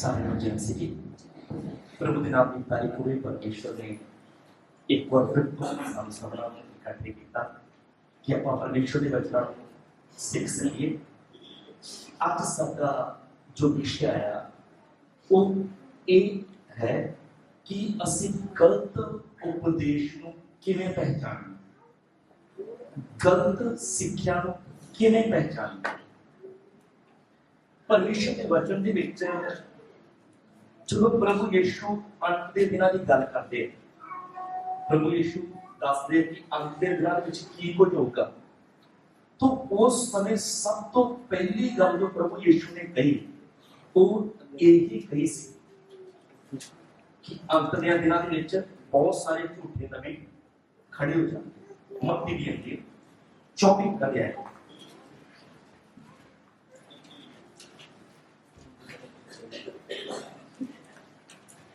ਸਾਰਿਆਂ ਨੂੰ ਜੈ ਮਸੀਹ ਜੀ ਪ੍ਰਭੂ ਦੇ ਨਾਮ ਦੀ ਤਾਰੀਫ ਹੋਵੇ ਪਰਮੇਸ਼ਰ ਨੇ ਇੱਕ ਵਾਰ ਫਿਰ ਤੋਂ ਸਾਨੂੰ ਸਭਨਾਂ ਨੂੰ ਇਕੱਠੇ ਕੀਤਾ ਕਿ ਆਪਾਂ ਪਰਮੇਸ਼ਰ ਦੇ ਵਚਨਾਂ ਨੂੰ ਸਿੱਖ ਸਕੀਏ ਅੱਜ ਸਾਡਾ ਜੋ ਵਿਸ਼ਾ ਹੈ ਉਹ ਇਹ ਹੈ ਕਿ ਅਸੀਂ ਗਲਤ ਉਪਦੇਸ਼ ਨੂੰ ਕਿਵੇਂ ਪਹਿਚਾਨੀਏ ਗਲਤ ਸਿੱਖਿਆ ਨੂੰ ਕਿਵੇਂ ਪਹਿਚਾਨੀਏ ਪਰਮੇਸ਼ਰ ਦੇ ਵਚਨ ਦੇ ਵਿੱਚ ਜਦੋਂ ਪ੍ਰਭੂ ਯੀਸ਼ੂ ਅੰਤ ਦੇ ਦਿਨਾਂ ਦੀ ਗੱਲ ਕਰਦੇ ਆ, ਪ੍ਰਭੂ ਯੀਸ਼ੂ ਦੱਸਦੇ ਕਿ ਅੰਤ ਦੇ ਦਿਨਾਂ ਦੇ ਵਿੱਚ ਕੀ ਕੁਝ ਹੋਊਗਾ ਤਾਂ ਉਸ ਸਮੇਂ ਸਭ ਤੋਂ ਪਹਿਲੀ ਗੱਲ ਜੋ ਪ੍ਰਭੂ ਯੀਸ਼ੂ ਨੇ ਕਹੀ ਉਹ ਇਹ ਹੀ ਕਹੀ ਸੀ ਕਿ ਅੰਤ ਦੇ ਦਿਨਾਂ ਦੇ ਵਿੱਚ ਬਹੁਤ ਸਾਰੇ ਝੂਠੇ ਨਬੀ ਖੜੇ ਹੋ ਜਾਣਗੇ ਮੱਤੀ ਦੀ ਅੰਤੀ 24 ਕਰਿਆ ਹੈ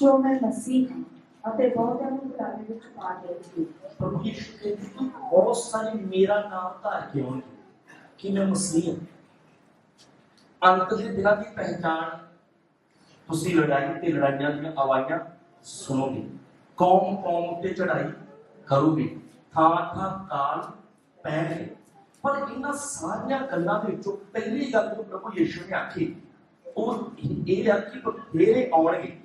ਜੋ ਮੈਂ ਮਸੀਹ ਹਾਂ ਅਤੇ ਬਹੁਤਿਆਂ ਨੂੰ ਭੁਲਾਵੇ ਵਿੱਚ ਪਾ ਦੇਣਗੇ प्रभु यीशु कहते हैं, बहुत सारे मेरा नाम धार के होंगे कि मैं मसीह ਹਾਂ ਅੰਤ ਦੇ ਦਿਨਾਂ ਦੀ ਪਹਿਚਾਣ ਤੁਸੀਂ ਲੜਾਈ ਤੇ ਲੜਾਈਆਂ ਦੀਆਂ ਆਵਾਜ਼ਾਂ ਸੁਣੋਗੇ ਕੌਮ ਕੌਮ ਉੱਤੇ ਚੜਾਈ ਕਰੋਗੇ ਥਾਂ ਥਾਂ ਕਾਲ ਪੈਣਗੇ ਪਰ ਇਹਨਾਂ ਸਾਰੀਆਂ ਗੱਲਾਂ ਦੇ ਵਿੱਚੋਂ ਪਹਿਲੀ ਗੱਲ ਜੋ ਪ੍ਰਭੂ ਯੀਸ਼ੂ ਨੇ ਆਖੀ ਉਹ ਇਹ ਆ ਕਿ ਬਥੇਰੇ ਆਉਣਗੇ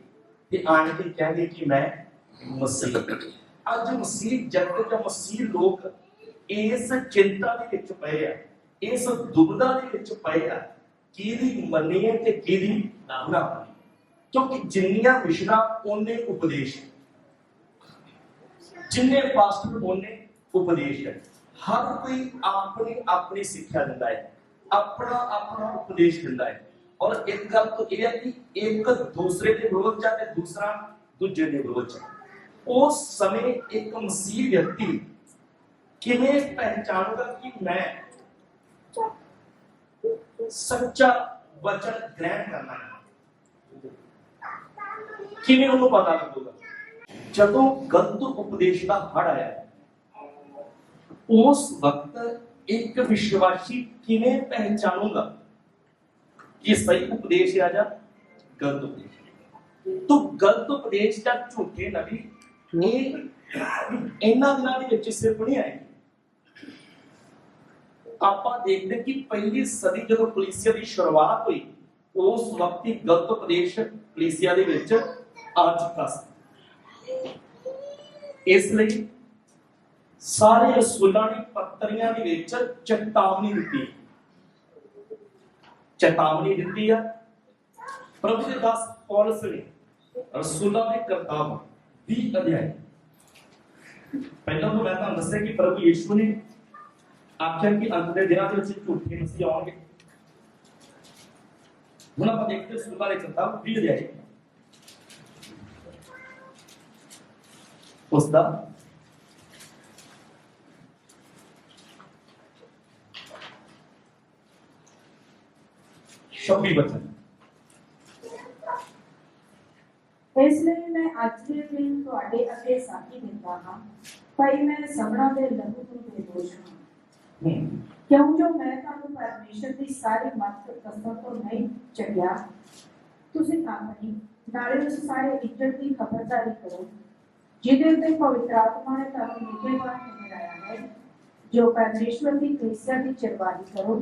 ਤੇ ਆਣ ਕੇ ਕਹਿੰਦੇ ਕਿ ਮੈਂ ਮਸੀਹ ਅੱਜ ਮਸੀਹ ਜਗਤ ਜਾਂ ਮਸੀਹ ਲੋਕ ਇਸ ਚਿੰਤਾ ਦੇ ਵਿੱਚ ਪਏ ਆ, ਇਸ ਦੁਬਦਾ ਦੇ ਵਿੱਚ ਪਏ ਆ, ਕਿਹਦੀ ਮੰਨੀਏ ਤੇ ਕਿਹਦੀ ਨਾ ਕਿਉਂਕਿ ਜਿੰਨੀਆਂ ਮਿਸ਼ਨਾਂ ਉਹਨੇ ਉਪਦੇਸ਼ ਜਿੰਨੇ ਪਾਸਟਰ ਉਹਨੇ ਉਪਦੇਸ਼ ਹੈ ਹਰ ਕੋਈ ਆਪਣੀ ਆਪਣੀ ਸਿੱਖਿਆ ਦਿੰਦਾ ਹੈ। ਆਪਣਾ ਆਪਣਾ ਉਪਦੇਸ਼ ਦਿੰਦਾ ਹੈ। ਔਰ ਇੱਕ ਗੱਲ ਤਾਂ ਇਹ ਹੈ ਕਿ ਇੱਕ ਦੂਸਰੇ ਦੇ ਵਿਰੋਧ ਚ ਹੈ ਤੇ ਦੂਸਰਾ ਦੂਜੇ ਦੇ ਵਿਰੋਧ ਚ ਹੈ। ਉਸ ਸਮੇਂ ਇੱਕ ਮਸੀਹ ਵਿਅਕਤੀ ਕਿਵੇਂ ਪਹਿਚਾਨੂਗਾ ਕਿ ਮੈਂ ਸੱਚਾ ਵਚਨ ਗ੍ਰਹਿਣ ਕਰਨਾ ਹੈ ਕਿਵੇਂ ਉਹਨੂੰ ਪਤਾ ਲੱਗੂਗਾ ਜਦੋਂ ਗਲਤ ਉਪਦੇਸ਼ ਦਾ ਹੜ ਆਇਆ ਉਸ ਵਕਤ ਇੱਕ ਵਿਸ਼ਵਾਸੀ ਕਿਵੇਂ ਪਹਿਚਾਨੂਗਾ ਕਿ ਸਹੀ ਉਪਦੇਸ਼ ਹੈ ਜਾਂ ਗਲਤ ਉਪਦੇਸ਼? ਤੋ ਗਲਤ ਉਪਦੇਸ਼ ਜਾਂ ਝੂਠੇ ਨਬੀ ਇਹ ਇਹਨਾਂ ਦਿਨਾਂ ਦੇ ਵਿੱਚ ਸਿਰਫ ਨਹੀਂ ਆਏ ਆਪਾਂ ਦੇਖਦੇ ਕਿ ਪਹਿਲੀ ਸਦੀ ਜਦੋਂ ਕਲੀਸਿਆ ਦੀ ਸ਼ੁਰੂਆਤ ਹੋਈ, ਉਸ ਵਕਤ ਹੀ ਗਲਤ ਉਪਦੇਸ਼ ਕਲੀਸਿਆ ਦੇ ਵਿੱਚ ਆ ਚੁੱਕਾ ਸੀ। ਇਸ ਲਈ ਸਾਰੇ ਰਸੂਲਾਂ ਨੇ ਪੱਤਰੀਆਂ ਦੇ ਵਿੱਚ ਚੇਤਾਵਨੀ ਦਿੱਤੀ ਚੇਤਾਵਨੀ ਦਿੱਤੀ ਆ ਪ੍ਰਭੂ ਦੇ ਦਾਸ ਪੌਲਸ ਨੇ ਰਸੂਲਾਂ ਦੇ ਕਰਤਾਬ 20 ਅਧਿਆਇ ਪਹਿਲਾਂ ਤਾਂ ਮੈਂ ਤੁਹਾਨੂੰ ਦੱਸਿਆ ਕਿ ਪ੍ਰਭੂ ਯੀਸ਼ੂ ਨੇ ਆਖਿਆ ਕਿ ਅੰਤ ਦੇ ਦਿਨਾਂ ਦੇ ਵਿੱਚ ਝੂਠੇ ਮਸੀਹ ਆਉਣਗੇ ਹੁਣ ਆਪਾਂ ਦੇਖਦੇ ਹਾਂ ਰਸੂਲਾਂ ਦੇ ਕਰਤਾਬ 20 ਅਧਿਆਇ ਉਸ ਦਾ ਸ਼ਬੀ ਬਚਨ ਇਸ ਲਈ ਮੈਂ ਅੱਜ ਦੇ ਦਿਨ ਤੁਹਾਡੇ ਅੱਗੇ ਸਾਖੀ ਦਿੰਦਾ ਹਾਂ ਭਾਈ ਮੈਂ ਸਭਨਾਂ ਦੇ ਲਹੂ ਤੋਂ ਬੇਦੋਸ਼ ਹਾਂ ਹੂੰ ਕਿਉਂ ਜੋ ਮੈਂ ਤੁਹਾਨੂੰ ਪਰਮੇਸ਼ਰ ਦੀ ਸਾਰੀ ਮੱਤ ਕਸਮ ਤੋਂ ਨਹੀਂ ਚੱਲਿਆ ਤੁਸੀਂ ਆਪਣੀ ਨਾਲੇ ਉਸ ਸਾਰੇ ਇੱਜ਼ਤ ਦੀ ਖਬਰਦਾਰੀ ਕਰੋ ਜਿਹਦੇ ਉੱਤੇ ਪਵਿੱਤਰ ਆਤਮਾ ਨੇ ਤੁਹਾਨੂੰ ਨਿਗਰਾਨ ਬਣਾਇਆ ਹੈ ਜੋ ਪਰਮੇਸ਼ਵਰ ਦੀ ਕਲੀਸਿਆ ਦੀ ਚਰਵਾਈ ਕਰੋ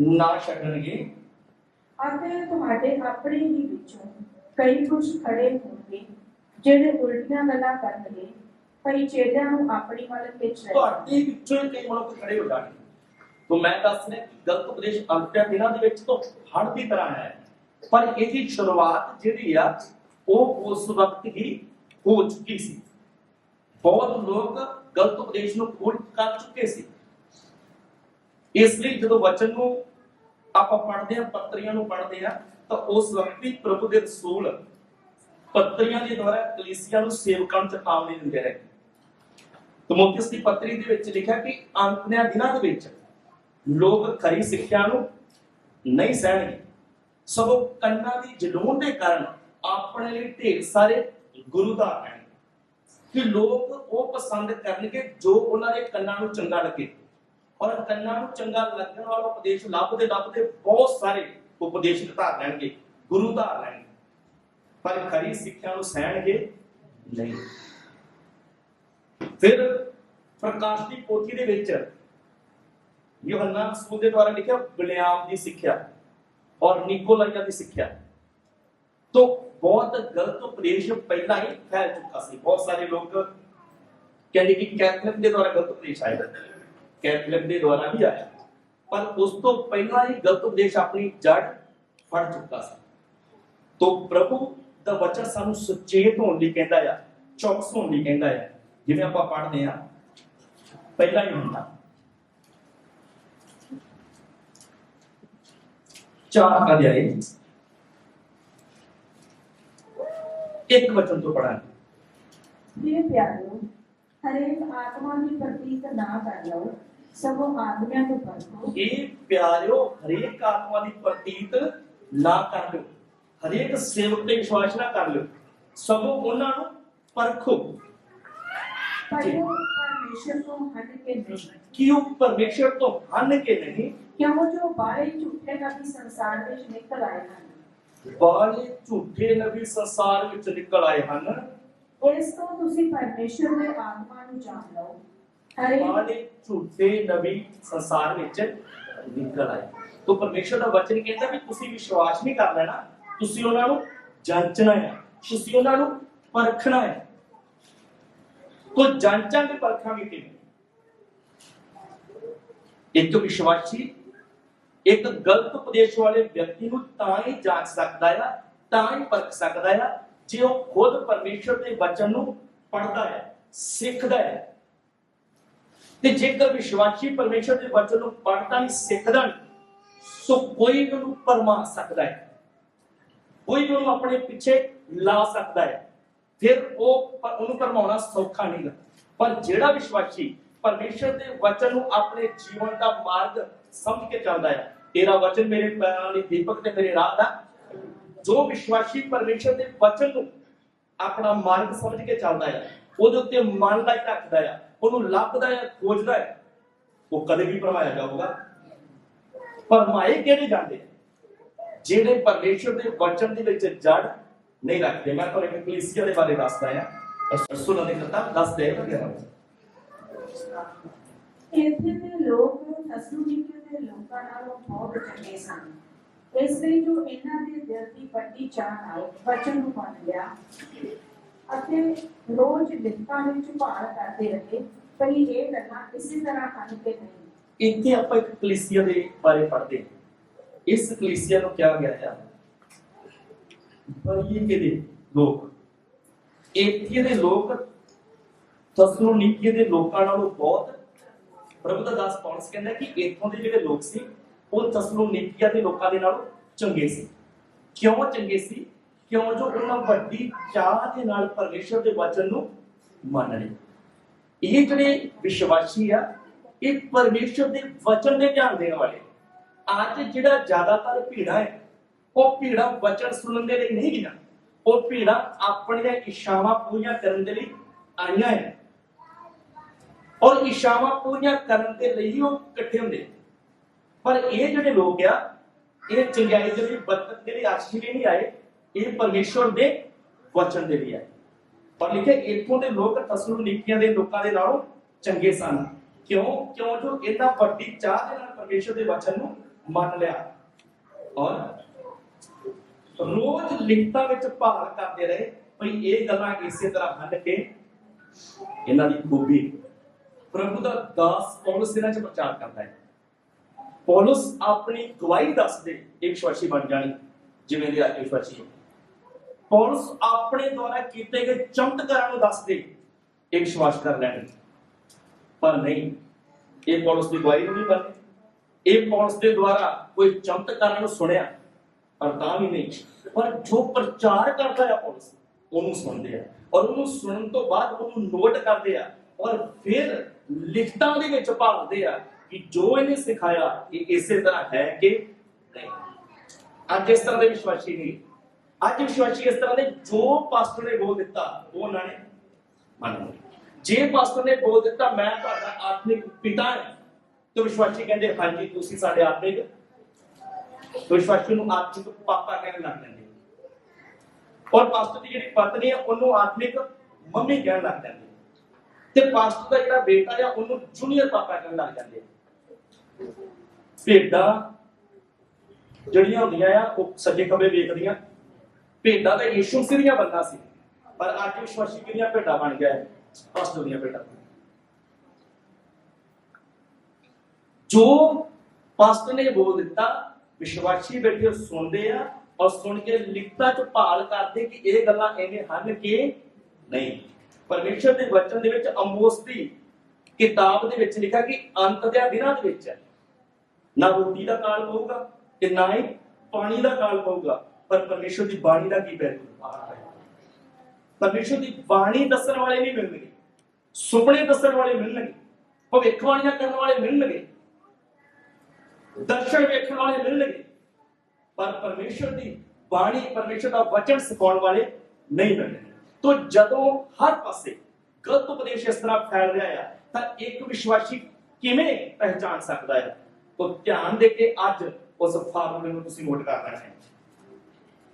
ਨਾ ਛੱਡਣਗੇ ਅਤੇ ਤੁਹਾਡੇ ਆਪਣੇ ਹੀ ਵਿੱਚੋਂ ਕਈ ਕੁਛ ਖੜੇ ਹੋਣਗੇ ਜਿਹੜੇ ਉਲਟੀਆਂ ਗੱਲਾਂ ਕਰਨਗੇ ਕਈ ਚੇਲਿਆਂ ਨੂੰ ਆਪਣੀ ਵੱਲ ਖਿੱਚ ਰਹੇ ਤੁਹਾਡੇ ਵਿੱਚੋਂ ਹੀ ਕਈ ਮਨੁੱਖ ਖੜੇ ਹੋ ਜਾਣਗੇ ਤੋਂ ਮੈਂ ਦੱਸ ਰਿਹਾ ਕਿ ਗਲਤ ਉਪਦੇਸ਼ ਅੰਤਿਆ ਦਿਨਾਂ ਦੇ ਵਿੱਚ ਤਾਂ ਹੜ ਦੀ ਤਰ੍ਹਾਂ ਹੈ ਪਰ ਇਹਦੀ ਸ਼ੁਰੂਆਤ ਜਿਹੜੀ ਆ ਉਹ ਉਸ ਵਕਤ ਹੀ ਹੋ ਚੁੱਕੀ ਸੀ ਬਹੁਤ ਲੋਕ ਗਲਤ ਉਪਦੇਸ਼ ਨੂੰ ਖੋਜ ਕਰ ਚੁੱਕੇ ਸੀ ਇਸ ਲਈ ਜਦੋਂ ਵਚਨ ਨੂੰ ਆਪਾਂ ਪੜ੍ਹਦੇ ਹਾਂ, ਪੱਤਰੀਆਂ ਨੂੰ ਪੜ੍ਹਦੇ ਹਾਂ, ਤਾਂ ਉਸ ਵਕਤ ਹੀ ਪ੍ਰਭੂ ਦੇ ਰਸੂਲ ਪੱਤਰੀਆਂ ਦੇ ਦੁਆਰਾ ਕਲੀਸਿਆ ਨੂੰ ਸੇਵਕਾਂ ਚੇਤਾਵਨੀ ਦਿੰਦੇ ਰਹੇ ਤਮੋਥਿਉਸ ਦੀ ਪੱਤਰੀ ਦੇ ਵਿੱਚ ਲਿਖਿਆ ਕਿ ਅੰਤਿਆਂ ਦਿਨਾਂ ਦੇ ਵਿੱਚ ਲੋਕ ਖਰੀ ਸਿੱਖਿਆ ਨੂੰ ਨਹੀਂ ਸਹਿਣਗੇ। ਸਗੋਂ ਕੰਨਾਂ ਦੀ ਜਲੂਣ ਦੇ ਕਾਰਨ ਆਪਣੇ ਲਈ ਢੇਰ ਸਾਰੇ ਗੁਰੂ ਦਾ ਲੈਣਗੇ ਕਿ ਲੋਕ ਉਹ ਪਸੰਦ ਕਰਨਗੇ ਜੋ ਉਹਨਾਂ ਦੇ ਕੰਨਾਂ ਨੂੰ ਚੰਗਾ ਲੱਗੇ। ਔਰ ਕੰਨਾਂ ਨੂੰ ਚੰਗਾ ਲੱਗਣ ਵਾਲਾ ਉਪਦੇਸ਼ ਲੱਭਦੇ ਲੱਭਦੇ ਬਹੁਤ ਸਾਰੇ ਉਪਦੇਸ਼ ਧਾਰ ਲੈਣਗੇ, ਗੁਰੂ ਧਾਰ ਲੈਣਗੇ। ਪਰ ਖਰੀ ਸਿੱਖਿਆ ਨੂੰ ਸਹਿਣਗੇ ਨਹੀਂ। ਫਿਰ ਪ੍ਰਕਾਸ਼ ਦੀ ਪੋਥੀ ਦੇ ਵਿੱਚ ਯੋਹੰਨਾ ਰਸੂਲ ਦੇ ਦੁਆਰਾ ਲਿਖਿਆ ਬਲਿਆਮ ਦੀ ਸਿੱਖਿਆ ਔਰ ਨਿਕੋਲਾਈਆ ਦੀ ਸਿੱਖਿਆ ਤੋਂ ਬਹੁਤ ਗਲਤ ਉਪਦੇਸ਼ ਪਹਿਲਾਂ ਹੀ ਫੈਲ ਚੁੱਕਾ ਸੀ। ਬਹੁਤ ਸਾਰੇ ਲੋਕ ਕਹਿੰਦੇ ਕਿ ਕੈਥਲਿਕ ਦੇ ਦੁਆਰਾ ਗਲਤ ਉਪਦੇਸ਼ ਆਇਆ ਕੈਥੋਲਿਕ ਦੇ ਦੁਆਰਾ ਵੀ ਆਇਆ ਪਰ ਉਸ ਤੋਂ ਪਹਿਲਾਂ ਹੀ ਗਲਤ ਉਪਦੇਸ਼ ਆਪਣੀ ਜੜ ਫੜ ਚੁੱਕਾ ਸੀ ਤੋਂ ਪ੍ਰਭੂ ਦਾ ਵਚਨ ਸਾਨੂੰ ਸੁਚੇਤ ਹੋਣ ਲਈ ਕਹਿੰਦਾ ਆ ਚੌਕਸ ਹੋਣ ਲਈ ਕਹਿੰਦਾ ਆ ਜਿਵੇਂ ਆਪਾਂ ਪੜ੍ਹਦੇ ਆ ਪਹਿਲਾ ਹੀ ਹੁੰਦਾ ਚਾਰ ਅਧਿਆਏ ਇੱਕ ਵਚਨ ਤੋਂ ਪੜਾਂਗੇ ਇਹ ਪਿਆਰੋ ਹਰੇਕ ਆਤਮਾ ਦੀ ਪ੍ਰਤੀਕ ਨਾ ਕਰ ਲਓ ਸਗੋਂ ਆਦਮੀਆਂ ਤੋਂ ਪਰਖੋ ਇਹ ਪਿਆਰਿਓ ਹਰੇਕ ਆਤਮਾ ਦੀ ਪ੍ਰਤੀਤ ਨਾ ਕਰ ਲਿਓ ਹਰੇਕ ਸੇਵਕ ਤੇ ਵਿਸ਼ਵਾਸ ਨਾ ਕਰ ਲਿਓ ਸਗੋਂ ਉਹਨਾਂ ਨੂੰ ਪਰਖੋ ਪਰ ਉਹ ਪਰਮੇਸ਼ਰ ਤੋਂ ਹਟ ਕੇ ਨਹੀਂ ਕਿ ਉਹ ਪਰਮੇਸ਼ਰ ਤੋਂ ਹਨ ਕਿ ਨਹੀਂ ਕਿਉਂ ਜੋ ਬਾਹਰੇ ਝੂਠੇ ਨਬੀ ਸੰਸਾਰ ਵਿੱਚ ਨਿਕਲ ਆਏ ਹਨ ਬਾਲੇ ਝੂਠੇ ਨਬੀ ਸੰਸਾਰ ਵਿੱਚ ਨਿਕਲ ਆਏ ਹਨ ਇਸ ਤੋਂ ਤੁਸੀਂ ਪਰਮੇਸ਼ਰ ਦੇ ਆਤਮਾ ਨੂੰ ਜਾਣ ਲਓ ਮਾਂ ਦੇ ਝੂਠੇ ਨਬੀ ਸੰਸਾਰ ਵਿੱਚ ਨਿਕਲ ਆਏ। ਤੋਂ ਪਰਮੇਸ਼ਰ ਦਾ ਵਚਨ ਕਹਿੰਦਾ ਵੀ ਤੁਸੀਂ ਵਿਸ਼ਵਾਸ ਨਹੀਂ ਕਰ ਲੈਣਾ, ਤੁਸੀਂ ਉਹਨਾਂ ਨੂੰ ਜਾਂਚਣਾ ਹੈ, ਤੁਸੀਂ ਉਹਨਾਂ ਨੂੰ ਪਰਖਣਾ ਹੈ। ਤੋਂ ਜਾਂਚਾਂਗੇ ਪਰਖਾਂਗੇ ਕਿਵੇਂ? ਇੱਕ ਵਿਸ਼ਵਾਸੀ ਇੱਕ ਗਲਤ ਉਪਦੇਸ਼ ਵਾਲੇ ਵਿਅਕਤੀ ਨੂੰ ਤਾਂ ਹੀ ਜਾਂਚ ਸਕਦਾ ਆ ਤਾਂ ਹੀ ਪਰਖ ਸਕਦਾ ਆ ਜੇ ਉਹ ਖੁਦ ਪਰਮੇਸ਼ਰ ਦੇ ਵਚਨ ਨੂੰ ਪੜ੍ਹਦਾ ਹੈ, ਸਿੱਖਦਾ ਹੈ ਤੇ ਜੇਕਰ ਵਿਸ਼ਵਾਸੀ ਪਰਮੇਸ਼ਰ ਦੇ ਵਚਨ ਨੂੰ ਪੜ੍ਹਦਾ ਨਹੀਂ ਸਿੱਖਦਾ ਸੋ ਕੋਈ ਵੀ ਪਰਮਾ ਸਕਦਾ ਹੈ। ਕੋਈ ਵੀ ਆਪਣੇ ਪਿੱਛੇ ਲਾ ਸਕਦਾ ਹੈ। ਫਿਰ ਉਹ ਉਹਨੂੰ ਪਰਮਾਉਣਾ ਸੌਖਾ ਨਹੀਂ ਗਾ ਪਰ ਜਿਹੜਾ ਵਿਸ਼ਵਾਸੀ ਪਰਮੇਸ਼ਰ ਦੇ ਵਚਨ ਨੂੰ ਆਪਣੇ ਜੀਵਨ ਦਾ ਮਾਰਗ ਸਮਝ ਕੇ ਚੱਲਦਾ ਹੈ, ਤੇਰਾ ਵਚਨ ਮੇਰੇ ਪੈਰਾਂ ਲਈ ਦੀਪਕ ਤੇ ਮੇਰੇ ਰਾਹ ਦਾ। ਜੋ ਵਿਸ਼ਵਾਸੀ ਪਰਮੇਸ਼ਰ ਦੇ ਵਚਨ ਨੂੰ ਆਪਣਾ ਮਾਰਗ ਸਮਝ ਕੇ ਚੱਲਦਾ ਹੈ, ਉਹਦੇ ਉੱਤੇ ਮਨ ਲਾਈ ਰੱਖਦਾ ਹੈ। ਉਹਨੂੰ ਲੱਭਦਾ ਹੈ ਖੋਜਦਾ ਹੈ ਉਹ ਕਦੇ ਵੀ ਭਰਮਾਇਆ ਜਾਊਗਾ ਭਰਮਾਏ ਕਿਹੜੇ ਜਾਂਦੇ ਜਿਹੜੇ ਪਰਮੇਸ਼ਰ ਦੇ ਵਚਨ ਦੇ ਵਿੱਚ ਜੜ ਨਹੀਂ ਰੱਖਦੇ ਮੈਂ ਤੁਹਾਨੂੰ ਇੱਕ ਕਲੀਸਿਆ ਦੇ ਬਾਰੇ ਦੱਸਦਾ ਹਾਂ ਸੁਣਨ ਦੇ ਕਰਤਾ ਦੱਸ ਦੇ ਵਗੈਰਾ ਇੱਥੇ ਦੇ ਲੋਕ ਅਸਲੂਨੀਕੇ ਦੇ ਲੋਕਾਂ ਨਾਲੋਂ ਬਹੁਤ ਚੰਗੇ ਸਨ ਇਸ ਲਈ ਜੋ ਇਹਨਾਂ ਦੇ ਦਿਲ ਦੀ ਵੱਡੀ ਚਾਹ ਨਾਲ ਵਚਨ ਨੂੰ ਮੰਨ ਲਿਆ ਅਤੇ ਰੋਜ਼ ਲਿਖਤਾਂ ਵਿੱਚ ਭਾਲ ਕਰਦੇ ਰਹੇ ਭਈ ਇਹ ਗੱਲਾਂ ਇਸੇ ਤਰ੍ਹਾਂ ਹਨ ਕਿ ਨਹੀਂ। ਇੱਥੇ ਆਪਾਂ ਇੱਕ ਕਲੀਸਿਆ ਦੇ ਬਾਰੇ ਪੜ੍ਹਦੇ ਹਾਂ। ਇਸ ਕਲੀਸਿਆ ਨੂੰ ਕਿਹਾ ਗਿਆ ਹੈ। ਬਰੀਏ ਦੇ ਲੋਕ। ਇੱਥੇ ਦੇ ਲੋਕ ਤਸਲੋਨੀਕੇ ਦੇ ਲੋਕਾਂ ਨਾਲੋਂ ਬਹੁਤ। ਪ੍ਰਭੂ ਦਾ ਦਾਸ ਪੌਲਸ ਕਹਿੰਦਾ ਕਿ ਇੱਥੋਂ ਦੇ ਜਿਹੜੇ ਲੋਕ ਸੀ, ਉਹ ਤਸਲੋਨੀਕੀਆ ਦੇ ਲੋਕਾਂ ਦੇ ਨਾਲੋਂ ਚੰਗੇ ਸੀ। ਕਿਉਂ ਚੰਗੇ ਸੀ? ਕਿਉਂ ਜੋ ਉਹਨਾਂ ਵੱਡੀ ਚਾਹ ਦੇ ਨਾਲ ਪਰਮੇਸ਼ਰ ਦੇ ਵਚਨ ਨੂੰ ਮੰਨ ਇਹ ਜਿਹੜੇ ਵਿਸ਼ਵਾਸੀ ਆ, ਇਹ ਪਰਮੇਸ਼ਰ ਦੇ ਵਚਨ ਦੇ ਧਿਆਨ ਦੇਣ ਵਾਲੇ। ਅੱਜ ਜਿਹੜਾ ਜ਼ਿਆਦਾਤਰ ਭੀੜਾ ਹੈ, ਉਹ ਭੀੜਾ ਵਚਨ ਸੁਣਨ ਦੇ ਲਈ ਨਹੀਂ ਗਿਆ ਉਹ ਭੀੜਾ ਆਪਣੀਆਂ ਇੱਛਾਵਾਂ ਪੂਰੀਆਂ ਕਰਨ ਦੇ ਲਈ ਆਈਆਂ ਹੈ। ਔਰ ਇੱਛਾਵਾਂ ਪੂਰੀਆਂ ਕਰਨ ਦੇ ਲਈ ਹੀ ਉਹ ਇਕੱਠੇ ਹੁੰਦੇ ਪਰ ਇਹ ਜਿਹੜੇ ਲੋਕ ਆ, ਇਹ ਚੰਗਿਆਈ ਦੇ ਲਈ ਬਰਕਤ ਦੇ ਲਈ ਆਸ਼ੀ ਲਈ ਨਹੀਂ ਆਏ। ਇਹ ਪਰਮੇਸ਼ਰ ਦੇ ਵਚਨ ਦੇ ਲਈ ਹੈ। ਪਰ ਲਿਖਿਆ ਇੱਥੋਂ ਦੇ ਲੋਕ ਤਸਲੋਨੀਕੀਆਂ ਦੇ ਲੋਕਾਂ ਦੇ ਨਾਲੋਂ ਚੰਗੇ ਸਨ। ਕਿਉਂ? ਕਿਉਂ? ਜੋ ਇਹਨਾਂ ਵੱਡੀ ਚਾਹ ਦੇ ਨਾਲ ਪਰਮੇਸ਼ਰ ਦੇ ਵਚਨ ਨੂੰ ਮੰਨ ਲਿਆ। ਔਰ ਰੋਜ਼ ਲਿਖਤਾਂ ਵਿੱਚ ਭਾਲ ਕਰਦੇ ਰਹੇ, ਭਈ ਇਹ ਗੱਲਾਂ ਇਸੇ ਤਰ੍ਹਾਂ ਹਨ ਕੇ ਇਹਨਾਂ ਦੀ ਖੂਬੀ ਪ੍ਰਭੂ ਦਾ ਦਾਸ ਪੌਲਸ ਇਹਨਾਂ 'ਚ ਪ੍ਰਚਾਰ ਕਰਦਾ ਹੈ। ਪੌਲਸ ਆਪਣੀ ਗਵਾਹੀ ਦੱਸਦੇ ਇੱਕ ਵਿਸ਼ਵਾਸੀ ਬਣ ਜਾਣੀ, ਜਿਵੇਂ ਦੇ ਅੱਜ ਵਿਸ਼ਵਾਸੀ ਪੁਲਿਸ ਆਪਣੇ ਦੁਆਰਾ ਕੀਤੇ ਗਏ ਚਮਤਕਾਰਾਂ ਨੂੰ ਦੱਸ ਦੱਸਦੇ ਇਹ ਵਿਸ਼ਵਾਸ ਕਰ ਲੈਣ। ਪਰ ਨਹੀਂ, ਇਹ ਪੌਲਸ ਦੀ ਗਵਾਹੀ ਨਹੀਂ ਕਰਦੇ ਇਹ ਪੌਲਸ ਦੇ ਦੁਆਰਾ ਕੋਈ ਚਮਤਕਾਰਾਂ ਨੂੰ ਸੁਣਿਆ, ਪਰ ਤਾਂ ਵੀ ਨਹੀਂ। ਪਰ ਜੋ ਪ੍ਰਚਾਰ ਕਰਦਾ ਹੈ ਪੁਲਿਸ, ਉਹਨੂੰ ਸੁਣਦੇ ਆ। ਔਰ ਉਹਨੂੰ ਸੁਣਨ ਤੋਂ ਬਾਅਦ ਉਹਨੂੰ ਨੋਟ ਕਰਦੇ ਆ। ਔਰ ਫਿਰ ਲਿਖਤਾਂ ਦੇ ਵਿੱਚ ਭਾਲਦੇ ਆ ਕਿ ਜੋ ਇਹਨੇ ਸਿਖਾਇਆ, ਇਹ ਇਸੇ ਤਰ੍ਹਾਂ ਹੈ ਕਿ ਨਹੀਂ। ਅੱਜ ਇਸ ਤਰ੍ਹਾਂ ਦੇ ਵਿਸ਼ਵਾਸੀ ਨਹੀਂ। ਅੱਜ ਵਿਸ਼ਵਾਸੀ ਇਸ ਤਰ੍ਹਾਂ ਦੇ ਜੋ ਪਾਸਟਰ ਨੇ ਬੋਲ ਦਿੱਤਾ, ਉਹ ਉਹਨਾਂ ਨੇ ਮੰਨਣਾ ਜੇ ਪਾਸਟਰ ਨੇ ਬੋਲ ਦਿੱਤਾ, ਮੈਂ ਤੁਹਾਡਾ ਆਤਮਿਕ ਪਿਤਾ ਹਾਂ, ਤਾਂ ਵਿਸ਼ਵਾਸੀ ਕਹਿੰਦੇ, ਹਾਂਜੀ, ਤੁਸੀਂ ਸਾਡੇ ਆਤਮਿਕ ਵਿਸ਼ਵਾਸੀ ਨੂੰ ਆਤਮਿਕ ਪਾਪਾ ਕਹਿਣ ਲੱਗ ਜਾਂਦੇ ਔਰ ਪਾਸਟਰ ਦੀ ਜਿਹੜੀ ਪਤਨੀ ਹੈ, ਉਹਨੂੰ ਆਤਮਿਕ ਮੰਮੀ ਕਹਿਣ ਲੱਗ ਜਾਂਦੀ ਤੇ ਪਾਸਟਰ ਦਾ ਜਿਹੜਾ ਬੇਟਾ ਹੈ, ਉਹਨੂੰ ਜੂਨੀਅਰ ਪਾਪਾ ਕਹਿਣ ਲੱਗ ਜਾਂਦੇ ਭੇਡਾਂ ਜਿਹੜੀਆਂ ਹੁੰਦੀਆਂ ਆ, ਉਹ ਸੱਜੇ ਖੱਬੇ ਵੇਖਦੀਆਂ। ਭੇਡਾਂ ਤਾਂ ਯੀਸ਼ੂ ਮਸੀਹ ਦੀਆਂ ਬੰਦਾ ਸੀ। ਪਰ ਅੱਜ ਵਿਸ਼ਵਾਸੀ ਕਿਹਦੀਆਂ ਭੇਡਾਂ ਬਣ ਗਿਆ ਹੈ। ਪਾਸਟਰ ਦੀਆਂ ਭੇਡਾਂ ਜੋ ਪਾਸਟਰ ਨੇ ਬੋਲ ਦਿੱਤਾ, ਵਿਸ਼ਵਾਸੀ ਬੈਠੇ ਸੁਣਦੇ ਆ ਔਰ ਸੁਣ ਕੇ ਲਿਖਤਾਂ ਚ ਭਾਲ ਕਰਦੇ ਕਿ ਇਹ ਗੱਲਾਂ ਐਵੇਂ ਹਨ ਕਿ ਨਹੀਂ। ਪਰਮੇਸ਼ਰ ਦੇ ਵਚਨ ਦੇ ਵਿੱਚ ਅਮੋਸ ਦੀ ਕਿਤਾਬ ਦੇ ਵਿੱਚ ਲਿਖਿਆ ਕਿ ਅੰਤ ਦੇ ਦਿਨਾਂ ਦੇ ਵਿੱਚ ਨਾ ਰੋਟੀ ਦਾ ਕਾਲ ਪਊਗਾ ਤੇ ਨਾ ਹੀ ਪਾਣੀ ਦਾ ਕਾਲ ਪਊਗਾ। ਪਰ ਪਰਮੇਸ਼ਰ ਦੀ ਬਾਣੀ ਦਾ ਕੀ ਪਹਿਲੂ ਪਰਮੇਸ਼ਰ ਦੀ ਬਾਣੀ ਦੱਸਣ ਵਾਲੇ ਨਹੀਂ ਮਿਲਣਗੇ, ਸੁਪਨੇ ਦੱਸਣ ਵਾਲੇ ਮਿਲਣਗੇ, ਭਵਿੱਖਬਾਣੀਆਂ ਕਰਨ ਵਾਲੇ ਮਿਲਣਗੇ, ਦਰਸ਼ਨ ਵੇਖਣ ਵਾਲੇ ਮਿਲਣਗੇ, ਪਰ ਪਰਮੇਸ਼ਰ ਦੀ ਬਾਣੀ, ਪਰਮੇਸ਼ਰ ਦਾ ਵਚਨ ਸਿਖਾਉਣ ਵਾਲੇ ਨਹੀਂ ਮਿਲਣਗੇ। ਤੋ ਜਦੋਂ ਹਰ ਪਾਸੇ ਗਲਤ ਉਪਦੇਸ਼ ਇਸ ਤਰ੍ਹਾਂ ਫੈਲ ਰਿਹਾ ਹੈ ਤਾਂ ਇੱਕ ਵਿਸ਼ਵਾਸੀ ਕਿਵੇਂ ਪਹਿਚਾਨ ਸਕਦਾ ਹੈ ਤੋ ਧਿਆਨ ਦੇ ਕੇ ਅੱਜ ਉਸ ਫਾਰਮੂਲੇ ਨੂੰ ਤੁਸੀਂ ਨੋਟ ਕਰਨਾ ਹੈ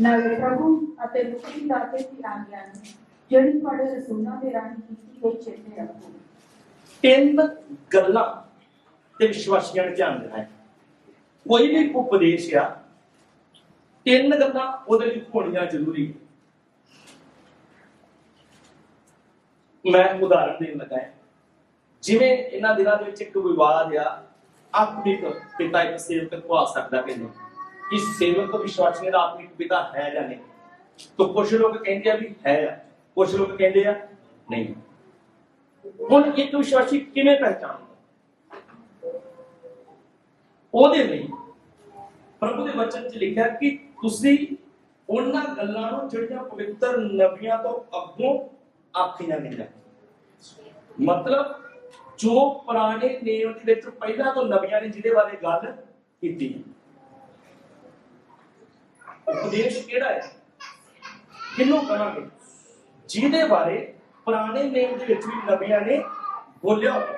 ਨਾਲੇ ਪ੍ਰਭੂ ਅਤੇ ਮੁਕਤੀ ਦਾਤੇ ਦੀ ਆਗਿਆ ਨੂੰ, ਜਿਹੜੀ ਤੁਹਾਡੇ ਰਸੂਲਾਂ ਦੇ ਰਾਹੀਂ ਕੀਤੀ ਗਈ ਚੇਤੇ ਰੱਖੋ। ਤਿੰਨ ਗੱਲਾਂ ਤੇ ਵਿਸ਼ਵਾਸੀਆਂ ਨੇ ਧਿਆਨ ਦੇਣਾ ਹੈ। ਕੋਈ ਵੀ ਉਪਦੇਸ਼ ਆ, ਤਿੰਨ ਗੱਲਾਂ ਉਹਦੇ ਲਈ ਹੋਣੀਆਂ ਜ਼ਰੂਰੀ ਮੈਂ ਉਦਾਹਰਨ ਦੇਣ ਲੱਗਾ ਜਿਵੇਂ ਇਹਨਾਂ ਦਿਨਾਂ ਦੇ ਵਿੱਚ ਇੱਕ ਵਿਵਾਦ ਆ ਆਤਮਿਕ ਪਿਤਾ ਇੱਕ ਸੇਵਕ ਨੂੰ ਆ ਸਕਦਾ ਕਿ ਨਹੀਂ ਕਿ ਸੇਵਕ ਵਿਸ਼ਵਾਸੀ ਦਾ ਆਪਣੀ ਪਿਤਾ ਹੈ ਜਾਂ ਨਹੀਂ? ਤਾਂ ਕੁਝ ਲੋਕ ਕਹਿੰਦੇ ਆ ਵੀ ਹੈ ਆ। ਕੁਝ ਲੋਕ ਕਹਿੰਦੇ ਆ, ਨਹੀਂ। ਹੁਣ ਇੱਕ ਵਿਸ਼ਵਾਸੀ ਕਿਵੇਂ ਪਹਿਚਾਨਦਾ ਉਹਦੇ ਲਈ ਪ੍ਰਭੂ ਦੇ ਵਚਨ 'ਚ ਲਿਖਿਆ ਕਿ ਤੁਸੀਂ ਉਹਨਾਂ ਗੱਲਾਂ ਨੂੰ ਜਿਹੜੀਆਂ ਪਵਿੱਤਰ ਨਬੀਆਂ ਤੋਂ ਅੱਗੋਂ ਆਖੀਆਂ ਗਈਆਂ ਮਤਲਬ ਜੋ ਪੁਰਾਣੇ ਨੇਮ ਦੇ ਵਿੱਚ ਪਹਿਲਾਂ ਤੋਂ ਨਬੀਆਂ ਨੇ ਜਿਹਦੇ ਬਾਰੇ ਗੱਲ ਕੀਤੀ ਹੈ। ਉਪਦੇਸ਼ ਕਿਹੜਾ ਹੈ? ਕਿਹਨੂੰ ਕਹਾਂਗੇ? ਜਿਹਦੇ ਬਾਰੇ ਪੁਰਾਣੇ ਨੇਮ ਦੇ ਵਿੱਚ ਵੀ ਨਬੀਆਂ ਨੇ ਬੋਲਿਆ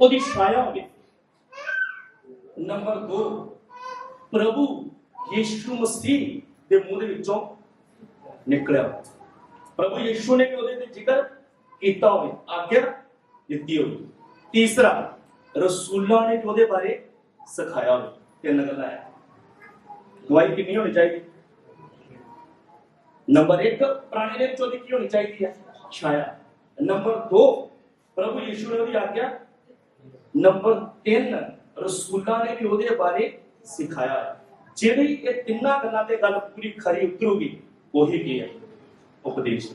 ਉਹਦੀ ਛਾਇਆ ਹੋਵੇ। ਨੰਬਰ 2 ਪ੍ਰਭੂ ਯੀਸ਼ੂ ਮਸੀਹ ਦੇ ਮੂੰਹ ਦੇ ਵਿੱਚੋਂ ਨਿਕਲਿਆ। ਹੋਵੇ। ਪ੍ਰਭੂ ਯੀਸ਼ੂ ਨੇ ਵੀ ਉਹਦੇ ਤੇ ਜ਼ਿਕਰ ਕੀਤਾ ਹੋਵੇ, ਆਗਿਆ ਦਿੱਤੀ ਹੋਵੇ। ਤੀਸਰਾ, ਰਸੂਲਾਂ ਨੇ ਵੀ ਉਹਦੇ ਬਾਰੇ ਸਿਖਾਇਆ ਹੋਵੇ। ਤਿੰਨ ਗੱਲਾਂ ਹੈ। ਗਵਾਹੀ ਕਿੰਨੀ ਹੋਣੀ ਚਾਹੀਦੀ ਨੰਬਰ 1 ਪੁਰਾਣੇ ਨੇ ਚੋਦੀ ਕੀ ਹੋਣੀ ਚਾਹੀਦੀ ਹੈ ਛਾਇਆ ਨੰਬਰ 2 ਪ੍ਰਭੂ ਯੀਸ਼ੂ ਨੇ ਉਹਦੀ ਆਗਿਆ ਨੰਬਰ 3 ਰਸੂਲਾਂ ਨੇ ਵੀ ਉਹਦੇ ਬਾਰੇ ਸਿਖਾਇਆ ਹੈ। ਜਿਹੜੀ ਇਹ ਤਿੰਨਾਂ ਗੱਲਾਂ ਤੇ ਗੱਲ ਪੂਰੀ ਖਰੀ ਉਤਰੂਗੀ ਉਹੀ ਕੀ ਹੈ ਉਪਦੇਸ਼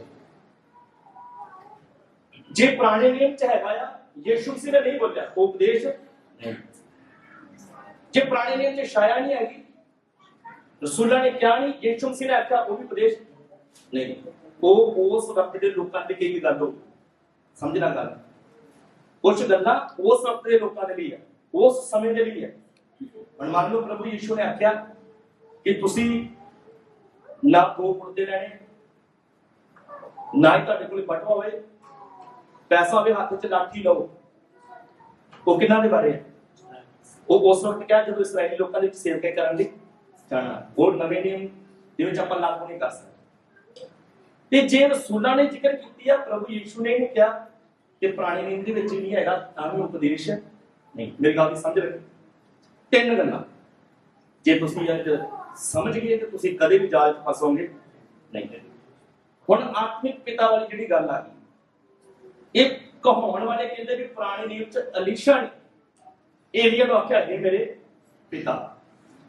ਜੇ ਪੁਰਾਣੇ ਨਿਯਮ ਚ ਹੈਗਾ ਆ ਯੀਸ਼ੂ ਮਸੀਹ ਨੇ ਨਹੀਂ ਬੋਲਿਆ ਉਹ ਉਪਦੇਸ਼ ਨਹੀਂ ਜੇ ਪੁਰਾਣੇ ਨਿਯਮ ਚ ਛਾਇਆ ਨਹੀਂ ਹੈਗੀ ਰਸੂਲਾਂ ਨੇ ਕਿਹਾ ਨਹੀਂ ਯੀਸ਼ੂ ਮਸੀਹ ਨੇ, ਆਖਿਆ, ਉਹ ਵੀ ਉਪਦੇਸ਼ ਨਹੀਂ। ਉਹ ਉਸ ਵਕਤ ਦੇ ਲੋਕਾਂ ਦੇ ਕਈ ਗੱਲ ਹੋ ਸਮਝਣਾ ਗੱਲ। ਕੁਝ ਗੱਲਾਂ ਉਸ ਵਕਤ ਦੇ ਲੋਕਾਂ ਦੇ ਲਈ ਹੈ ਉਸ ਸਮੇਂ ਦੇ ਲਈ ਹੈ ਹੁਣ ਮੰਨ ਲਓ ਪ੍ਰਭੂ ਯੀਸ਼ੂ ਨੇ ਆਖਿਆ ਕਿ ਤੁਸੀਂ ਨਾ ਦੋ ਪੁਰਦੇ ਲੈਣੇ, ਨਾ ਹੀ ਤੁਹਾਡੇ ਕੋਲ ਬਟਵਾ ਹੋਵੇ, ਪੈਸਾ ਹੋਵੇ, ਹੱਥ 'ਚ ਲਾਠੀ ਲਓ। ਉਹ ਕਿਹਨਾਂ ਦੇ ਬਾਰੇ ਹੈ ਉਹ ਉਸ ਵਕਤ ਕਿਹਾ ਜਦੋਂ ਇਸਰਾਇਲੀ ਲੋਕਾਂ ਦੇ ਵਿੱਚ ਸੇਵਕਾਈ ਕਰਨ ਲਈ। ਜਾਣਾ। ਉਹ ਨਵੇਂ ਨਿਯਮ ਦੇ ਵਿੱਚ ਆਪਾਂ ਲਾਗੂ ਨਹੀਂ ਕਰ ਸਕਦੇ। ਤੇ ਜੇ ਰਸੂਲਾਂ ਨੇ ਜ਼ਿਕਰ ਕੀਤੀ ਆ, ਪ੍ਰਭੂ ਯੀਸ਼ੂ ਨੇ ਨਹੀਂ ਕਿਹਾ ਕਿ ਪੁਰਾਣੇ ਨਿਯਮ ਦੇ ਵਿੱਚ ਨਹੀਂ ਹੈਗਾ, ਤਾਂ ਵੀ ਉਪਦੇਸ਼ ਨਹੀਂ। ਮੇਰੀ ਗੱਲ ਸਮਝ ਰੱਖੋ। ਤਿੰਨ ਗੱਲਾਂ। ਜੇ ਤੁਸੀਂ ਅੱਜ ਸਮਝ ਗਏ, ਤਾਂ ਤੁਸੀਂ ਕਦੇ ਵੀ ਜਾਲ 'ਚ ਫਸੋਗੇ ਨਹੀਂ। ਹੁਣ ਆਤਮਿਕ ਪਿਤਾ ਵਾਲੀ ਜਿਹੜੀ ਗੱਲ ਆ ਗਈ, ਇਹ ਕਹਾਉਣ ਵਾਲੇ ਕਹਿੰਦੇ ਵੀ ਪੁਰਾਣੇ ਨਿਯਮ 'ਚ ਅਲੀਸ਼ਾ ਨੇ ਏਲੀਆ ਨੂੰ ਆਖਿਆ, ਇਹ ਮੇਰੇ ਪਿਤਾ।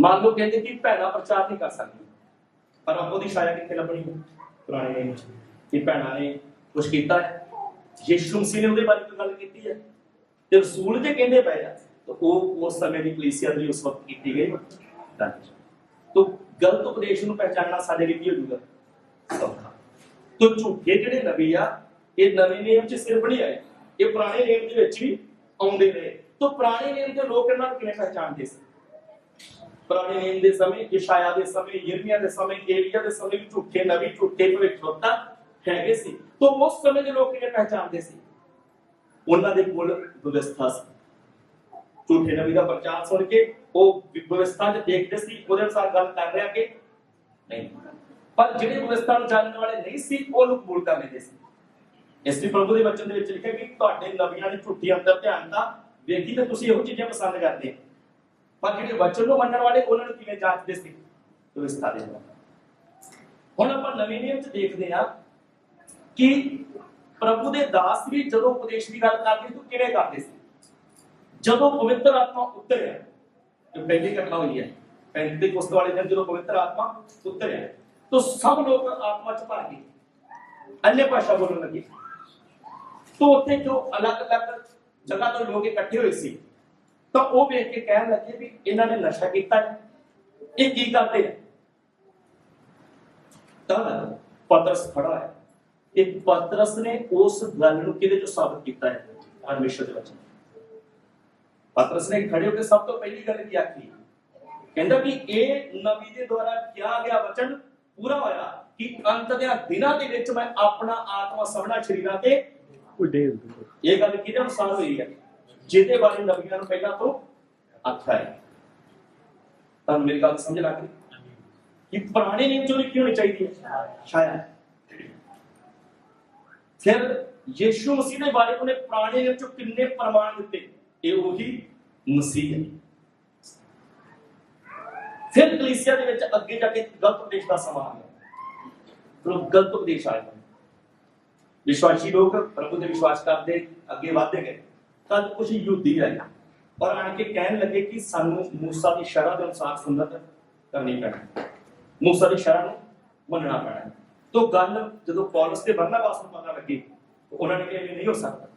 ਮੰਨ ਲਓ ਕਹਿੰਦੇ ਕਿ ਭੈਣਾਂ ਪ੍ਰਚਾਰ ਨਹੀਂ ਕਰ ਸਕਦੀ ਪਰ ਆਪੋ ਦੀ ਛਾਇਆ ਕਿੱਥੇ ਲੱਭਣੀ ਹੈ? ਪੁਰਾਣੇ ਨੇਮ ਚ। ਕਿ ਭੈਣਾਂ ਨੇ ਕੁਝ ਕੀਤਾ ਹੈ? ਯਿਸੂ ਮਸੀਹ ਨੇ ਉਹਦੇ ਬਾਰੇ ਕੋਈ ਗੱਲ ਕੀਤੀ ਹੈ? ਤੇ ਰਸੂਲ ਜੇ ਕਹਿੰਦੇ ਪਏ ਆ, ਤਾਂ ਉਹ ਉਸ ਸਮੇਂ ਦੀ ਕਲੀਸਿਆ ਦੀ ਉਸ ਵਕਤ ਕੀਤੀ ਗਈ। ਗੱਲ ਤੋ ਗਲਤ ਉਪਦੇਸ਼ ਨੂੰ ਪਹਿਚਾਨਣਾ ਸਾਡੇ ਲਈ ਕੀ ਹੋ ਜਾਊਗਾ? ਸੌਖਾ। ਤੋ ਝੂਠੇ ਜਿਹੜੇ ਨਬੀ ਆ, ਇਹ ਨਵੇਂ ਨੇਮ ਚ ਸਿਰਫ ਨਹੀਂ ਆਏ। ਇਹ ਪੁਰਾਣੇ ਨੇਮ ਦੇ ਵਿੱਚ ਵੀ ਆਉਂਦੇ ਰਹੇ। ਤੋ ਪੁਰਾਣੇ ਨੇਮ ਦੇ ਲੋਕ ਇਹਨਾਂ ਨੂੰ ਕਿਵੇਂ ਪਹਿਚਾਣਦੇ ਸੀ? ਪੁਰਾਣੇ ਨੇਮ ਦੇ ਸਮੇਂ, ਯਸ਼ਾਇਆ ਦੇ ਸਮੇਂ, ਯਿਰਮੀਆ ਦੇ ਸਮੇਂ ਏਲੀਆ ਦੇ ਸਮੇਂ ਵੀ ਝੂਠੇ ਨਬੀ ਝੂਠੇ ਭਵਿੱਖਵਕਤਾ ਹੈਗੇ ਸੀ। ਤੋ ਉਸ ਸਮੇਂ ਦੇ ਲੋਕ ਕਿਵੇਂ ਪਹਿਚਾਨਦੇ ਸੀ? ਉਹਨਾਂ ਦੇ ਕੋਲ ਵਿਵਸਥਾ ਸੀ। ਝੂਠੇ ਨਬੀ ਦਾ ਪ੍ਰਚਾਰ ਸੁਣ ਕੇ ਉਹ ਵਿਵਸਥਾ 'ਚ ਦੇਖਦੇ ਸੀ, ਉਹਦੇ ਅਨੁਸਾਰ ਗੱਲ ਕਰ ਰਿਹਾ ਕਿ ਨਹੀਂ। ਪਰ ਜਿਹੜੇ ਵਿਵਸਥਾ ਨੂੰ ਜਾਣਨ ਵਾਲੇ ਨਹੀਂ ਸੀ, ਉਹ ਨੂੰ ਕਬੂਲ ਕਰ ਲੈਂਦੇ ਸੀ। ਇਸ ਲਈ ਪ੍ਰਭੂ ਦੇ ਵਚਨ ਦੇ ਵਿੱਚ ਲਿਖਿਆ ਕਿ ਤੁਹਾਡੇ ਨਵੀਆਂ ਨੇ ਝੂਠੀ ਅੰਦਰ ਧਿਆਨ ਦਾ ਵੇਖੀ ਤੇ ਤੁਸੀਂ ਇਹੋ ਚੀਜ਼ਾਂ ਪਸੰਦ ਕਰਦੇ। ਹੋ ਪਰ ਜਿਹੜੇ ਵਚਨ ਨੂੰ ਮੰਨਣ ਵਾਲੇ ਉਹਨਾਂ ਨੂੰ ਕਿਵੇਂ ਜਾਂਚਦੇ ਸੀ ਵਿਵਸਥਾ ਦੇ ਨਾਲ ਹੁਣ ਆਪਾਂ ਨਵੇਂ ਨਿਯਮ 'ਚ ਦੇਖਦੇ ਆ ਕਿ ਪ੍ਰਭੂ ਦੇ ਦਾਸ ਵੀ ਜਦੋਂ ਉਪਦੇਸ਼ ਦੀ ਗੱਲ ਕਰਦੇ ਤਾਂ ਕਿਵੇਂ ਕਰਦੇ ਸੀ ਜਦੋਂ ਪਵਿੱਤਰ ਆਤਮਾ ਉਤਰਿਆ ਇਹ ਪਹਿਲੀ ਘਟਨਾ ਹੋਈ ਹੈ ਪੈਂਤੀ ਕੁਸਤ ਵਾਲੇ ਦਿਨ ਜਦੋਂ ਪਵਿੱਤਰ ਆਤਮਾ ਉਤਰਿਆ ਤਾਂ ਸਭ ਲੋਕ ਆਤਮਾ ਚ ਭਰ ਗਏ ਅੰਨੇ ਭਾਸ਼ਾ ਬੋਲਣ ਲੱਗੇ ਤਾਂ ਉੱਥੇ ਜੋ ਅਲੱਗ-ਅਲੱਗ ਜਗ੍ਹਾ ਤੋਂ ਲੋਕ ਇਕੱਠੇ ਹੋਏ ਸੀ ਤਾਂ ਉਹ ਵੇਖ ਕੇ ਕਹਿਣ ਲੱਗੇ ਵੀ ਇਹਨਾਂ ਨੇ ਨਸ਼ਾ ਕੀਤਾ ਇਹ ਕੀ ਕਰਦੇ ਨੇ ਤਾਂ ਪਤਰਸ ਖੜਾ ਹੈ। ਇਹ ਪਤਰਸ ਨੇ ਉਸ ਗੱਲ ਨੂੰ ਕਿਹਦੇ ਚੋਂ ਸਾਬਤ ਕੀਤਾ ਹੈ? ਪਰਮੇਸ਼ਰ ਦੇ ਵਚਨ ਪਤਰਸ ਨੇ ਖੜੇ ਹੋ ਕੇ ਸਭ ਤੋਂ ਪਹਿਲੀ ਗੱਲ ਕੀ ਆਖੀ? ਕਹਿੰਦਾ ਕਿ ਇਹ ਨਬੀ ਦੇ ਦੁਆਰਾ ਕਿਹਾ ਗਿਆ ਵਚਨ ਪੂਰਾ ਹੋਇਆ ਕਿ ਅੰਤ ਦੇ ਦਿਨਾਂ ਦੇ ਵਿੱਚ ਮੈਂ ਆਪਣਾ ਆਤਮਾ ਸਭਨਾ ਸ਼ਰੀਰਾਂ ਤੇ ਉਡੇਲ ਇਹ ਗੱਲ ਕਿਹਦੇ ਅਨੁਸਾਰ ਹੋਈ ਹੈ? ਜਿਹਦੇ ਬਾਰੇ ਨਬੀਆਂ ਨੂੰ ਪਹਿਲਾਂ ਤੋਂ ਆਖਿਆ ਹੈ। ਤਾਂ ਮੇਰੀ ਗੱਲ ਸਮਝ ਲੱਗ ਗਈ? ਕਿ ਪੁਰਾਣੇ ਨਿਯਮ ਚੋਂ ਲਿਖੀ ਹੋਣੀ ਚਾਹੀਦੀ ਹੈ? ਸ਼ਾਇਦ। ਫਿਰ ਯੀਸ਼ੂ ਮਸੀਹ ਦੇ ਬਾਰੇ ਉਹਨੇ ਪੁਰਾਣੇ ਨਿਯਮ ਚੋਂ ਕਿੰਨੇ ਪ੍ਰਮਾਣ ਦਿੱਤੇ? ਇਹ ਉਹੀ ਮਸੀਹ ਹੈ। ਫਿਰ ਕਲੀਸਿਆ ਦੇ ਵਿੱਚ ਅੱਗੇ ਜਾ ਕੇ ਗਲਤ ਉਪਦੇਸ਼ ਦਾ ਸਮਾਂ ਆ ਗਿਆ। ਉਹ ਗਲਤ ਉਪਦੇਸ਼ ਆਇਆ ਵਿਸ਼ਵਾਸੀ ਲੋਕ ਪ੍ਰਭੂ ਦੇ ਵਿਸ਼ਵਾਸ ਕਰਦੇ ਅੱਗੇ ਵਧਦੇ ਗਏ। ਤਦ ਕੁਝ ਯਹੂਦੀ ਆਏ ਔਰ ਆਣ ਕੇ ਕਹਿਣ ਲੱਗੇ ਕਿ ਸਾਨੂੰ ਮੂਸਾ ਦੀ ਸ਼ਰ੍ਹਾ ਦੇ ਅਨੁਸਾਰ ਸੁੰਨਤ ਕਰਨੀ ਪੈਣੀ ਮੂਸਾ ਦੀ ਸ਼ਰ੍ਹਾ ਨੂੰ ਮੰਨਣਾ ਪੈਣਾ ਤੋ ਗੱਲ ਜਦੋਂ ਪੌਲਸ ਤੇ ਬਰਨਬਾਸ ਨੂੰ ਪਤਾ ਲੱਗੀ ਉਹਨਾਂ ਨੇ ਕਿਹਾ ਇਹ ਨਹੀਂ ਹੋ ਸਕਦਾ।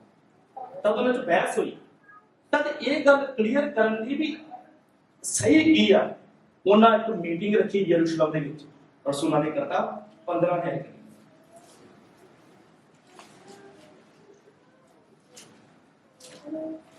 ਤਦ ਉਹਨਾਂ ਚ ਬਹਿਸ ਹੋਈ। ਤਦ ਇਹ ਗੱਲ ਕਲੀਅਰ ਕਰਨ ਦੀ ਵੀ ਸਹੀ ਕੀ ਆ? ਉਹਨਾਂ ਇੱਕ ਮੀਟਿੰਗ ਰੱਖੀ ਯਰੂਸ਼ਲਮ ਦੇ ਵਿੱਚ। ਰਸੂਲਾਂ ਨੇ ਕਰਤਾ 15 ਹੈ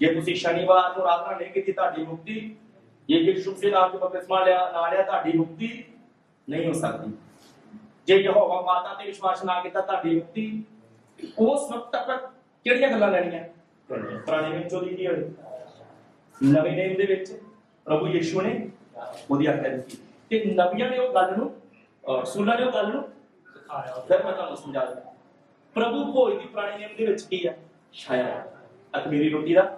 ਜੇ ਤੁਸੀਂ ਸ਼ਨੀਵਾਰ ਨੂੰ ਆਰਾਧਨਾ ਨਹੀਂ ਕੀਤੀ ਤੁਹਾਡੀ ਮੁਕਤੀ, ਜੇ ਯਿਸੂ ਦੇ ਨਾਮ ਤੋਂ ਬਪਤਿਸਮਾ ਲਿਆ ਨਾ ਲਿਆ, ਤੁਹਾਡੀ ਮੁਕਤੀ ਨਹੀਂ ਹੋ ਸਕਦੀ। ਜੇ ਯਹੋਵਾ ਮਾਤਾ ਤੇ ਵਿਸ਼ਵਾਸ ਨਾ ਕੀਤਾ, ਤੁਹਾਡੀ ਮੁਕਤੀ ਉਸ ਵਕਤ ਤੱਕ ਕਿਹੜੀਆਂ ਗੱਲਾਂ ਲੈਣੀਆਂ? ਪੁਰਾਣੇ ਵਿੱਚ ਉਹਦੀ ਕੀ ਹੋਈ? ਨਵੇਂ ਨੇਮ ਦੇ ਵਿੱਚ ਪ੍ਰਭੂ ਯਿਸੂ ਨੇ ਉਹਦੀ ਆਗਿਆ ਦਿੱਤੀ। ਤੇ ਨਬੀਆਂ ਨੇ ਉਹ ਗੱਲ ਨੂੰ, ਅਹ ਰਸੂਲਾਂ ਨੇ ਉਹ ਗੱਲ ਨੂੰ ਫਿਰ ਮੈਂ ਤੁਹਾਨੂੰ ਸਮਝਾ ਦਿੰਦਾ। ਪ੍ਰਭੂ ਭੋਜ ਦੀ ਪੁਰਾਣੇ ਨੇਮ ਦੇ ਵਿੱਚ ਕੀ ਆ? ਛਾਇਆ। ਅਖਮੀਰੀ ਰੋਟੀ ਦਾ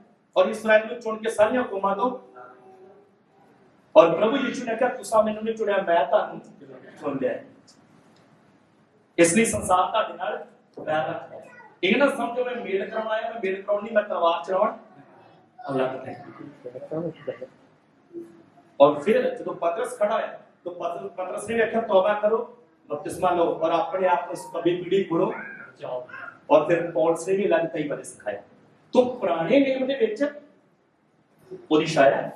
ਔਰ ਇਸਰਾਇਲ ਨੂੰ ਚੁਣ ਕੇ ਸਾਰੀਆਂ ਕੌਮਾਂ ਤੋਂ ਔਰ ਪ੍ਰਭੂ ਯਿਸੂ ਨੇ ਕਿਹਾ ਤੁਸੀਂ ਮੈਨੂੰ ਨਹੀਂ ਚੁਣਿਆ ਮੈਂ ਤੁਹਾਨੂੰ ਚੁਣ ਲਿਆ ਹੈ। ਇਸ ਲਈ ਸੰਸਾਰ ਤੁਹਾਡੇ ਨਾਲ ਪੈਰ ਰੱਖਦਾ ਹੈ ਇਹ ਨਾ ਸਮਝੋ ਮੈਂ ਮੇਲ ਕਰਾਉਣ ਆਇਆ ਮੈਂ ਮੇਲ ਕਰਾਉਣ ਨਹੀਂ ਮੈਂ ਤਲਵਾਰ ਚਲਾਉਣ ਅਲੱਗ ਹੈ ਔਰ ਫਿਰ ਜਦੋਂ ਪਤਰਸ ਖੜਾ ਹੋਇਆ ਤਾਂ ਪਤਰਸ ਪਤਰਸ ਨੇ ਵੇਖਿਆ ਤੌਬਾ ਕਰੋ ਬਪਤਿਸਮਾ ਲਓ ਔਰ ਆਪਣੇ ਆਪ ਨੂੰ ਕਬੀ ਪੀੜੀ ਗੁਰੂ ਜਾਓ ਔਰ ਫਿਰ ਪੌਲਸ ਨੇ ਵੀ ਅਲੱਗ ਕਈ ਬਾਰੇ ਸਿਖਾਇਆ ਤੋਂ ਪੁਰਾਣੇ ਨਿਯਮ ਦੇ ਵਿੱਚ ਉਹਦੀ ਛਾਇਆ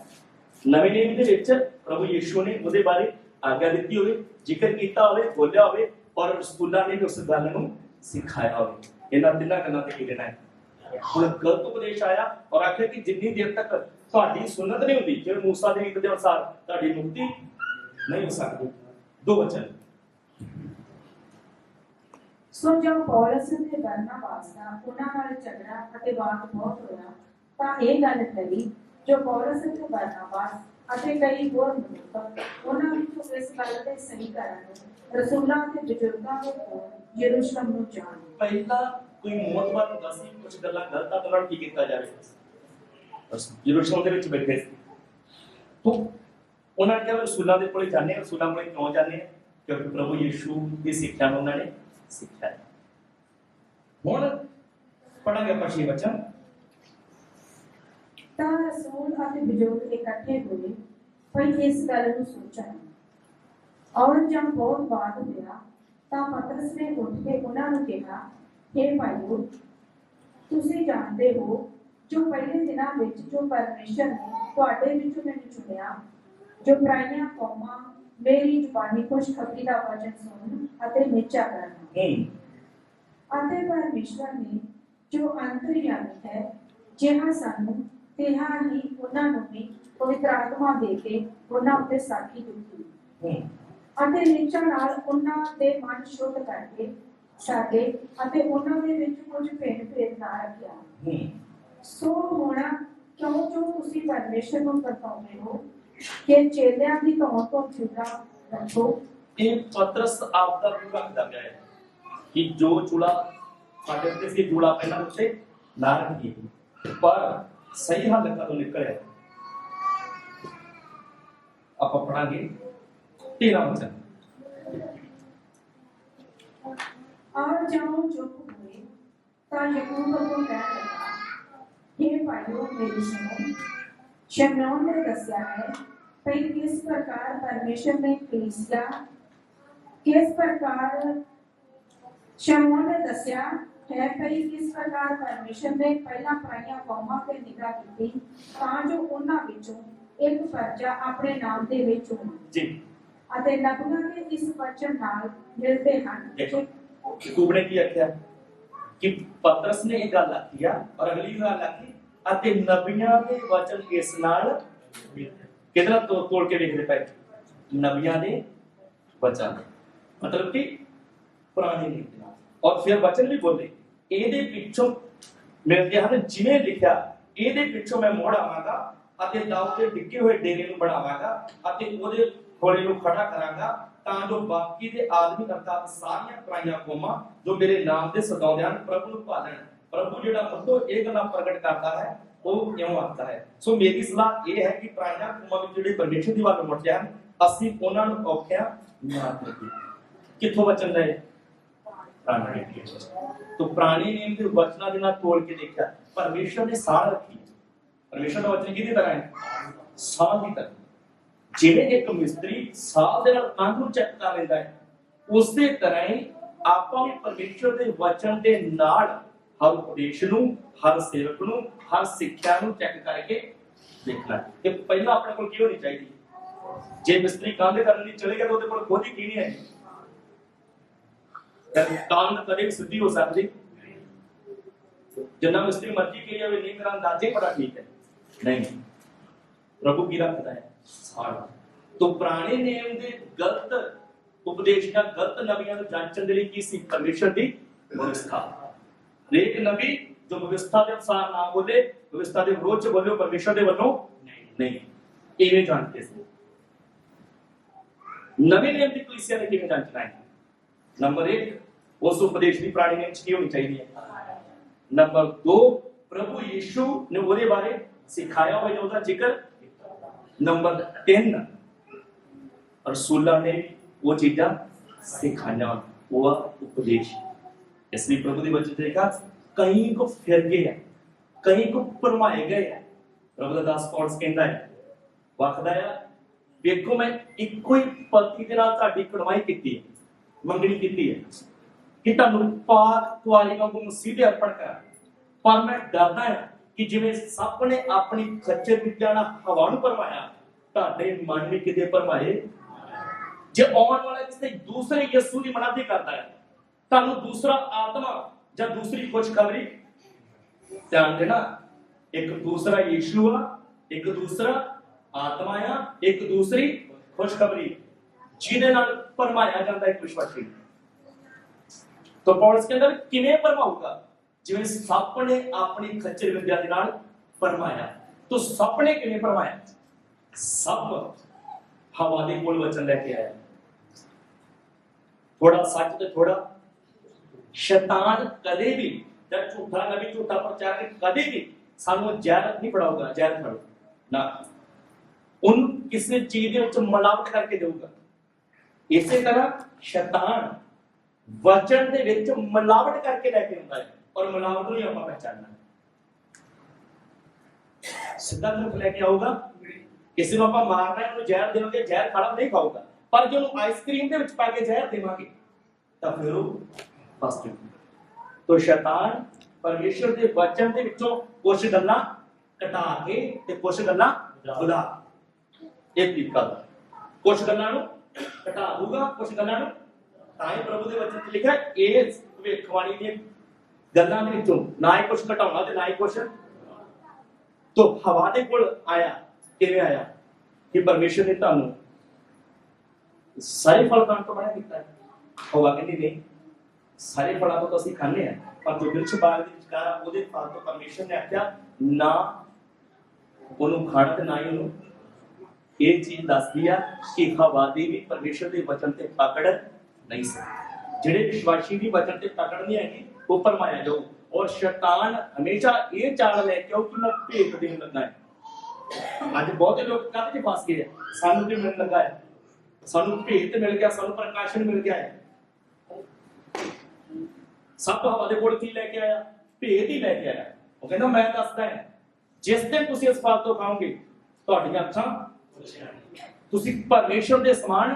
ਨਵੇਂ ਨਿਯਮ ਦੇ ਵਿੱਚ ਪ੍ਰਭੂ ਯੀਸ਼ੂ ਨੇ ਉਹਦੇ ਬਾਰੇ ਆਗਿਆ ਦਿੱਤੀ ਹੋਵੇ ਜ਼ਿਕਰ ਕੀਤਾ ਹੋਵੇ ਬੋਲਿਆ ਹੋਵੇ ਔਰ ਸਕੂਲਾਂ ਨੇ ਵੀ ਉਸ ਗੱਲ ਨੂੰ ਸਿਖਾਇਆ ਹੋਵੇ ਇਹਨਾਂ ਤਿੰਨਾਂ ਗੱਲਾਂ ਤੇ ਕੀ ਦੇਣਾ ਹੈ ਹੁਣ ਗਲਤ ਉਪਦੇਸ਼ ਆਇਆ ਔਰ ਆਖਿਆ ਕਿ ਜਿੰਨੀ ਦੇਰ ਤੱਕ ਤੁਹਾਡੀ ਸੁਨਨਤ ਨਹੀਂ ਹੁੰਦੀ ਜਿਵੇਂ ਮੂਸਾ ਦੇ ਰੀਤ ਦੇ ਅਨੁਸਾਰ ਤੁਹਾਡੀ ਮੁਕਤੀ ਨਹੀਂ ਹੋ ਸਕਦੀ ਦੋ ਵਚਨ ਸੋ ਜਦ ਪੌਲਸ ਤੇ ਬਰਨਾਬਾਸ ਦਾ ਉਹਨਾਂ ਨਾਲ ਝਗੜਾ ਅਤੇ ਵਾਦ ਬਹੁਤ ਹੋਇਆ ਤਾਂ ਇਹ ਗੱਲ ਕਰੀ ਜੋ ਪੌਲਸ ਤੇ ਬਰਨਾਬਾਸ ਅਤੇ ਕਈ ਹੋਰ ਮਨੁੱਖ ਉਹਨਾਂ ਵਿੱਚੋਂ ਇਸ ਗੱਲ ਤੇ ਸਹੀ ਕਰਨ ਰਸੂਲਾਂ ਤੇ ਬਜ਼ੁਰਗਾਂ ਦੇ ਕੋਲ ਯਰੂਸ਼ਲਮ ਨੂੰ ਜਾਣ ਪਹਿਲਾ ਕੋਈ ਮੌਤਬਰ ਹੁੰਦਾ ਸੀ ਕੁਝ ਗੱਲਾਂ ਗਲਤ ਆ ਤਾਂ ਉਹਨਾਂ ਨੂੰ ਕੀ ਕੀਤਾ ਜਾਵੇ ਬਸ ਯਰੂਸ਼ਲਮ ਦੇ ਵਿੱਚ ਬੈਠੇ ਸੀ ਤੋਂ ਉਹਨਾਂ ਨੇ ਕਿਹਾ ਵੀ ਰਸੂਲਾਂ ਦੇ ਕੋਲੇ ਜਾਂਦੇ ਹਾਂ ਰਸੂਲਾਂ ਕੋਲੇ ਕਿਉਂ ਜਾਂਦੇ ਆ ਕਿਉਂਕਿ ਪ੍ਰਭੂ ਯੀਸ਼ੂ ਦੀ ਸਿੱਖਿਆ ਨੂੰ ਉਹਨਾਂ ਨੇ ਸਿੱਖਿਆ ਹੈ। ਹੁਣ ਪੜਾਂਗੇ ਆਪਾਂ ਛੇ ਵਚਨ ਤਾਂ ਰਸੂਲ ਅਤੇ ਬਜ਼ੁਰਗ ਇਕੱਠੇ ਹੋਏ ਭਈ ਇਸ ਗੱਲ ਨੂੰ ਸੋਚਣ ਔਰ ਜਦ ਬਹੁਤ ਬਾਤ ਹੋਇਆ ਤਾਂ ਪਤਰਸ ਨੇ ਉੱਠ ਕੇ ਉਹਨਾਂ ਨੂੰ ਕਿਹਾ हे ਭਾਈਓ ਤੁਸੀਂ ਜਾਣਦੇ ਹੋ ਜੋ ਪਹਿਲੇ ਦਿਨਾਂ ਵਿੱਚ ਜੋ ਪਰਮੇਸ਼ਰ ਨੇ ਤੁਹਾਡੇ ਵਿੱਚੋਂ ਮੈਨੂੰ ਚੁਣਿਆ ਜੋ ਪਰਾਈਆਂ ਕੌਮਾਂ ਮੇਰੀ ਜ਼ੁਬਾਨੀ ਖੁਸ਼ਖਬਰੀ ਦਾ ਵਚਨ ਸੁਣਨ ਅਤੇ ਨਿਚਾ ਕਰਨ ਹੂੰ। ਅਤੇ ਪਰਮੇਸ਼ਵਰ ਨੇ ਜੋ ਅੰਤਰਯਾਮੀ ਹੈ ਜਿਹਾ ਸਾਨੂੰ ਤਿਹਾ ਹੀ ਉਹਨਾਂ ਨੂੰ ਵੀ ਪਵਿੱਤਰ ਆਤਮਾ ਦੇ ਕੇ ਉਹਨਾਂ ਉੱਤੇ ਸਾਖੀ ਦਿੱਤੀ। ਅਤੇ ਨਿਚਾ ਨਾਲ ਉਹਨਾਂ ਦੇ ਮਨ ਸ਼ੁੱਧ ਕਰਕੇ ਸਾਡੇ ਅਤੇ ਉਹਨਾਂ ਦੇ ਵਿੱਚ ਕੁਝ ਭੇਦ ਭੇਦ ਨਾ ਰੱਖਿਆ। ਸੋ ਹੋਣਾ ਕਿਉਂ ਜੋ ਤੁਸੀਂ ਪਰਮੇਸ਼ਰ ਨੂੰ ਕਰਤਾਉਂਦੇ ਹੋ che Celia di Tomato Chuta Rambo. इन पत्रस आपदा का दर्जा है? कि जो चूल्हा फाटते से जुड़ा पहला उसे तो नारक ही पर सही हालत का तो निकले आप पढ़ाएँगे तेरा वचन। और जाओ जो हुए ता यकून को कह रहा हे भाइयों मेरी सुनो। शमनौन ने दसिया है भई किस प्रकार परमेश्वर ने कलीसिया किस प्रकार शमनौन ने दसिया है भई किस प्रकार परमेश्वर ने ਪਹਿਲਾਂ ਪਰਾਈਆਂ ਕੌਮਾਂ ਤੇ ਨਿਗਾਹ ਕੀਤੀ ਤਾਂ ਜੋ ਉਹਨਾਂ ਵਿੱਚੋਂ ਇੱਕ ਪਰਜਾ ਆਪਣੇ ਨਾਮ ਦੇ ਵਿੱਚ ਹੋਵੇ ਜੀ ਅਤੇ ਨਬੀਆਂ ਦੇ ਇਸ ਵਚਨ ਨਾਲ ਮਿਲਦੇ ਹਨ ਦੇਖੋ ਯਕੂਬ ਨੇ ਕੀ ਆਖਿਆ ਕਿ ਪਤਰਸ ਨੇ ਇਹ ਗੱਲ ਆਖੀ ਆ ਔਰ ਅਗਲੀ ਗੱਲ ਆਖੀ ਅਤੇ ਨਬੀਆਂ ਦੇ ਵਚਨ ਇਸ ਨਾਲ ਕਿਧਰ ਤੋਂ ਤੋੜ ਕੇ ਵੇਖਦੇ ਪਏ? ਨਬੀਆਂ ਦੇ ਵਚਨ। ਮਤਲਬ ਕਿ ਪੁਰਾਣੇ ਨਿਯਮ ਔਰ ਫਿਰ ਵਚਨ ਵੀ ਬੋਲੇ। ਇਹਦੇ ਪਿੱਛੋਂ ਮਿਲਦੇ ਹਨ ਜਿਵੇਂ ਲਿਖਿਆ, ਇਹਦੇ ਪਿੱਛੋਂ ਮੈਂ ਮੋੜ ਆਵਾਂਗਾ ਅਤੇ ਦਾਊਦ ਦੇ ਡਿੱਗੇ ਹੋਏ ਡੇਰੇ ਨੂੰ ਬਣਾਵਾਂਗਾ ਅਤੇ ਉਹਦੇ ਖੋਲੇ ਨੂੰ ਖੜਾ ਕਰਾਂਗਾ ਤਾਂ ਜੋ ਬਾਕੀ ਦੇ ਆਦਮੀ ਅਰਥਾਤ ਸਾਰੀਆਂ ਪਰਾਈਆਂ ਕੌਮਾਂ ਜੋ ਮੇਰੇ ਨਾਮ ਦੇ ਸਤਾਉਂਦੇ ਹਨ, ਪ੍ਰਭੂ ਨੂੰ ਭਾਲਣ। ਪ੍ਰਭੂ ਜਿਹੜਾ ਮੱਤੋ ਇਹ ਗੱਲਾਂ ਪ੍ਰਗਟ ਕਰਦਾ ਹੈ, ਉਹ ਕਿਉਂ ਆਖਦਾ ਹੈ। ਸੋ ਮੇਰੀ ਸਲਾਹ ਇਹ ਹੈ ਕਿ ਪਰਾਈਆਂ ਕੌਮਾਂ ਵਿੱਚ ਜਿਹੜੇ ਪਰਮੇਸ਼ਰ ਦੀ ਵੱਲ ਮੁੜ ਜਾਣ, ਅਸੀਂ ਉਹਨਾਂ ਨੂੰ ਔਖਿਆ ਨਾ ਕਰੀਏ ਕਿੱਥੋਂ ਬਚਣ ਦਾ ਹੈ ਤੋ ਪੁਰਾਣੇ ਨਿਯਮ ਦੇ ਵਚਨਾਂ ਦੇ ਨਾਲ ਤੋਲ ਕੇ ਦੇਖਿਆ, ਪਰਮੇਸ਼ਰ ਨੇ ਸਾਹ ਰੱਖੀ। ਪਰਮੇਸ਼ਰ ਦਾ ਵਚਨ ਕਿਹਦੀ ਤਰ੍ਹਾਂ ਹੈ? ਸਾਹ ਦੀ ਤਰ੍ਹਾਂ। ਜਿਵੇਂ ਇੱਕ ਮਿਸਤਰੀ ਸਾਹ ਦੇ ਨਾਲ ਕੰਧ ਨੂੰ ਚੈੱਕ ਕਰ ਲੈਂਦਾ ਹੈ, ਉਸੇ ਤਰ੍ਹਾਂ ਹੀ ਆਪਾਂ ਵੀ ਪਰਮੇਸ਼ਰ ਦੇ ਵਚਨ ਦੇ ਨਾਲ ਹਰ ਉਪਦੇਸ਼ ਨੂੰ, ਹਰ ਸੇਵਕ ਨੂੰ, ਹਰ ਸਿੱਖਿਆ ਨੂੰ ਚੈੱਕ ਕਰਕੇ ਦੇਖਣਾ ਹੈ। ਪਹਿਲਾਂ ਆਪਣੇ ਕੋਲ ਕੀ ਹੋਣੀ ਚਾਹੀਦੀ ਜੇ ਮਿਸਤਰੀ ਕੰਧ ਕਰਨ ਲਈ ਚਲੇ ਗਿਆ ਤਾਂ ਉਹਦੇ ਕੋਲ ਖੁਦ ਕੀ ਨਹੀਂ ਹੈ? ਕੰਮ ਕਦੇ ਸਿੱਧੀ ਹੋ ਸਕਦੀ। ਜਿੰਨਾ ਮਿਸਤਰੀ ਮਰਜ਼ੀ ਕਹੀ ਜਾਵੇ, ਨਹੀਂ ਮੇਰਾ ਅੰਦਾਜ਼ੇ ਬੜਾ ਠੀਕ ਹੈ। ਨਹੀਂ। ਪ੍ਰਭੂ ਕੀ ਰੱਖਦਾ ਹੈ? ਸਾਰਾ। ਤੋਂ ਪੁਰਾਣੇ ਨੇਮ ਦੇ ਗਲਤ ਉਪਦੇਸ਼ ਜਾਂ ਗਲਤ ਨਵੀਆਂ ਨੂੰ ਜਾਂਚਣ ਦੇ ਲਈ ਕੀ ਸੀ? ਪਰਮੇਸ਼ਰ ਦੀ ਵਿਵਸਥਾ हरेक नबी जो व्यवस्था देव सार ना बोले, व्यवस्था देव रोज बोलो, परमेश्वर देव बनो? नहीं इन्हें जानते थे नवे नियम की तुलसिया ने किन्हें जानते हैं नंबर एक, वो सुपदेश की प्राणी में छुट्टी होनी चाहिए। नंबर दो, प्रभु यीशु ने बोले बारे सिखाया हुआ जो ज़िक्र। नंबर टेन और सोलह ने वो चीजा सिखाना हुआ उपदेश। ਚੀਜ਼ਾਂ ਸਿਖਾਈਆਂ ਉਹ ਉਪਦੇਸ਼ ਇਸ ਲਈ ਪ੍ਰਭੂ ਦੇ ਵਚਨ ਦੇਖਾ ਕਈ ਕੋ ਫਿਰ ਗਏ ਹੈ ਕਈ ਕੋ ਪਰਮਾਏ ਗਏ ਹੈ ਪ੍ਰਭੂ ਦਾ ਦਾਸ ਪੌਲਸ ਕਹਿੰਦਾ ਹੈ ਵਖਦਾ ਹੈ ਵੇਖੋ ਮੈਂ ਇੱਕੋ ਹੀ ਪਤੀ ਦੇ ਨਾਲ ਤੁਹਾਡੀ ਕੜਵਾਈ ਕੀਤੀ ਹੈ ਮੰਗਣੀ ਕੀਤੀ ਹੈ ਕਿ ਤੁਹਾਨੂੰ ਪਾਕ ਕੁਆਰੀ ਵਾਂਗੂ ਮਸੀਹ ਦੇ ਅਰਪਣ ਕਰਾਂ ਪਰ ਮੈਂ ਡਰਦਾ ਹਾਂ ਕਿ ਜਿਵੇਂ ਸੱਪ ਨੇ ਆਪਣੀ ਖੱਚਰ ਵਿੱਚ ਜਾਣਾ ਹਵਾ ਨੂੰ ਪਰਮਾਇਆ ਤੁਹਾਡੇ ਮਨ ਵੀ ਕਿਤੇ ਪਰਮਾਏ ਜੇ ਆਉਣ ਵਾਲਾ ਕਿਸੇ ਦੂਸਰੇ ਯਿਸੂ ਦੀ ਮਨਾਦੀ ਕਰਦਾ ਹੈ ਤੁਹਾਨੂੰ ਦੂਸਰਾ ਆਤਮਾ ਜਾਂ ਦੂਸਰੀ ਖੁਸ਼ਖਬਰੀ? ਧਿਆਨ ਦੇਣਾ, ਇੱਕ ਦੂਸਰਾ ਯੀਸ਼ੂ ਆ, ਇੱਕ ਦੂਸਰਾ ਆਤਮਾ ਆ, ਇੱਕ ਦੂਸਰੀ ਖੁਸ਼ਖਬਰੀ। ਜਿਹਦੇ ਨਾਲ ਪਰਮਾਇਆ ਜਾਂਦਾ ਹੈ ਵਿਸ਼ਵਾਸੀ ਤਾਂ ਪੌਲਸ ਕਹਿੰਦਾ ਕਿਵੇਂ ਪਰਮਾਊਗਾ ਜਿਵੇਂ ਸੱਪ ਨੇ ਆਪਣੀ ਖੱਚਰ ਵਿਦਿਆ ਦੇ ਨਾਲ ਪਰਮਾਇਆ ਤਾਂ ਸੱਪ ਨੇ ਕਿਵੇਂ ਪਰਮਾਇਆ ਸੱਪ ਹਵਾ ਦੇ ਕੋਲ ਵਚਨ ਲੈ ਕੇ ਆਇਆ। ਥੋੜਾ ਸੱਚ ਤੇ ਥੋੜਾ ਸ਼ੈਤਾਨ ਕਦੇ ਵੀ ਜਦ ਝੂਠਾ ਨਬੀ ਝੂਠਾ ਪ੍ਰਚਾਰਕ ਕਦੇ ਵੀ ਸਾਨੂੰ ਜ਼ਹਿਰ ਨਹੀਂ ਫੜਾਊਗਾ, ਜ਼ਹਿਰ ਫੜੋ ਨਾ। ਉਹਨੂੰ ਕਿਸੇ ਚੀਜ਼ ਦੇ ਵਿੱਚ ਮਿਲਾਵਟ ਕਰਕੇ ਦੇਊਗਾ। ਇਸੇ ਤਰ੍ਹਾਂ ਸ਼ੈਤਾਨ ਵਚਨ ਦੇ ਵਿੱਚ ਮਿਲਾਵਟ ਕਰਕੇ ਲੈ ਕੇ ਆਉਂਦਾ ਹੈ, ਔਰ ਮਿਲਾਵਟ ਨੂੰ ਹੀ ਆਪਾਂ ਪਹਿਚਾਨਣਾ ਸਿੱਧਾ ਮੁਖ ਲੈ ਕੇ ਆਊਗਾ। ਕਿਸੇ ਨੂੰ ਆਪਾਂ ਮਾਰਨਾ ਉਹਨੂੰ ਜ਼ਹਿਰ ਦੇਵਾਂਗੇ, ਜ਼ਹਿਰ ਖਾਣਾ ਨਹੀਂ ਖਾਊਗਾ। ਪਰ ਜੇ ਉਹਨੂੰ ਆਈਸਕ੍ਰੀਮ ਦੇ ਵਿੱਚ ਪਾ ਕੇ ਜ਼ਹਿਰ ਦੇਵਾਂਗੇ, ਤਾਂ ਫਿਰ ਉਹ ਫਸ ਜੂਗਾ ਤੋ ਸ਼ੈਤਾਨ ਪਰਮੇਸ਼ਰ ਦੇ ਵਚਨ ਦੇ ਵਿੱਚੋਂ ਕੁਝ ਗੱਲਾਂ ਕਟਾ ਕੇ ਤੇ ਕੁਝ ਗੱਲਾਂ ਬੁਲਾ ਇਹ ਤਰੀਕਾ ਦਾ ਕੁਝ ਗੱਲਾਂ ਨੂੰ ਘਟਾ ਦੂਗਾ ਕੁਝ ਗੱਲਾਂ ਨੂੰ ਤਾਂ ਹੀ ਪ੍ਰਭੂ ਦੇ ਵਚਨ 'ਚ ਲਿਖਿਆ ਹੈ, ਇਹ ਭਵਿੱਖਬਾਣੀ ਦੀਆਂ ਗੱਲਾਂ ਦੇ ਵਿੱਚੋਂ ਨਾ ਹੀ ਕੁਝ ਘਟਾਉਣਾ ਤੇ ਨਾ ਹੀ ਕੁਝ ਤੋ ਹਵਾ ਦੇ ਕੋਲ ਆਇਆ ਕਿਵੇਂ ਆਇਆ ਕਿ ਪਰਮੇਸ਼ਰ ਨੇ ਤੁਹਾਨੂੰ ਸਾਰੇ ਫਲ ਖਾਣ ਤੋਂ ਮਨਾ ਕੀਤਾ ਹੈ ਹਵਾ ਕਹਿੰਦੀ ਨਹੀਂ ਸਾਰੇ ਫਲਾਂ ਤੋਂ ਅਸੀਂ ਖਾਂਦੇ ਆ ਪਰ ਜੋ ਬਿਰਛ ਬਾਗ ਦੇ ਵਿਚਕਾਰ ਉਹਦੇ ਫਲ ਤੋਂ ਪਰਮੇਸ਼ਰ ਨੇ ਆਖਿਆ, ਨਾ ਉਹਨੂੰ ਖਾਣ ਤੇ ਨਾ ਹੀ ਉਹਨੂੰ। ਇਹ ਚੀਜ਼ ਦੱਸਦੀ ਆ ਕਿ ਹਵਾ ਦੀ ਵੀ ਪਰਮੇਸ਼ਰ ਦੇ ਵਚਨ ਤੇ ਪਕੜ ਨਹੀਂ ਸੀ। ਜਿਹੜੇ ਵਿਸ਼ਵਾਸੀ ਦੀ ਵਚਨ ਤੇ ਪਕੜ ਨਹੀਂ ਹੈਗੀ, ਉਹ ਪਰਮਾਇਆ ਜਾਊ। ਔਰ ਸ਼ੈਤਾਨ ਹਮੇਸ਼ਾ ਇਹ ਚਾਲ ਲੈ ਕੇ ਆਉ ਕਿ ਮੈਂ ਭੇਤ ਦੇਣ ਲੱਗਾ ਹੈ। ਅੱਜ ਬਹੁਤੇ ਲੋਕ ਕਾਹਦੇ 'ਚ ਫਸ ਗਏ ਆ? ਸਾਨੂੰ ਵੀ ਮਿਲਣ ਲੱਗਾ ਹੈ। ਸਾਨੂੰ ਭੇਤ ਮਿਲ ਗਿਆ, ਸਾਨੂੰ ਪ੍ਰਕਾਸ਼ਨ ਮਿਲ ਗਿਆ ਹੈ। ਸਭ ਹਵਾ ਦੇ ਕੋਲ ਕੀ ਲੈ ਕੇ ਆਇਆ? ਭੇਦ ਹੀ ਲੈ ਕੇ ਆਇਆ। ਉਹ ਕਹਿੰਦਾ, ਮੈਂ ਦੱਸਦਾ ਹਾਂ, ਜਿਸ ਦਿਨ ਤੁਸੀਂ ਇਸ ਫਲ ਤੋਂ ਖਾਓਗੇ, ਤੁਹਾਡੀਆਂ ਅੱਖਾਂ ਤੁਸੀਂ ਪਰਮੇਸ਼ਰ ਦੇ ਸਮਾਨ